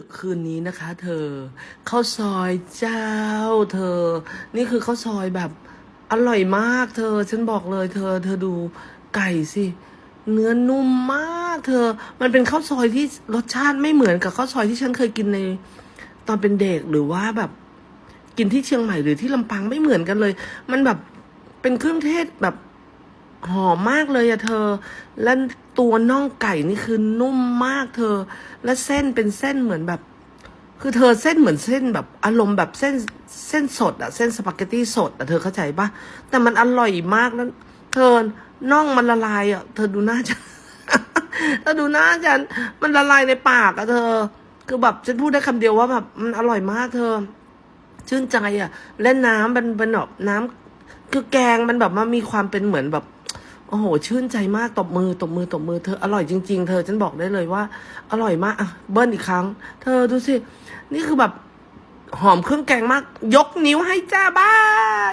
ึกคืนนี้นะคะ เธอข้าวซอยเจ้า เธอ นี่คือข้าวซอยแบบอร่อยมาก เธอ ฉันบอกเลย เธอ เธอดูไก่สิเนื้อนุ่มมาก เธอ มันเป็นข้าวซอยที่รสชาติไม่เหมือนกับข้าวซอยที่ฉันเคยกินใน ตอนเป็นเด็กหรือว่าแบบ กินที่เชียงใหม่หรือที่ลำปางไม่เหมือนกันเลย มันแบบเป็นเครื่องเทศแบบ หอมมากเลยอะเธอ และตัวน่องไก่นี่คือนุ่มมากเธอ และเส้นเป็นเส้นเหมือนแบบ คือเธอเส้นเหมือนเส้นแบบอารมณ์แบบเส้นเส้นสดอะเส้นสปาเกตตี้สดอะเธอเข้าใจปะแต่มันอร่อยมากแล้ว เธอน่องมันละลายอะเธอดูหน้าฉันเธอดูหน้าฉันมันละลายในปากอะเธอ คือแบบฉันพูดได้คำเดียวว่าแบบมันอร่อยมากเธอ ชื่นใจอะและน้ำมันเป็นแบบน้ำคือแกงมันแบบมันมีความเป็นเหมือนแบบ โอ้โห ชื่นใจมากตบมือตบมือตบมือเธออร่อยจริง ๆ เธอฉันบอกได้เลยว่า อร่อยมากอะเบิ้ลอีกครั้ง เธอดูสิ นี่คือแบบหอมเครื่องแกงมาก ยกนิ้วให้จ้าบาย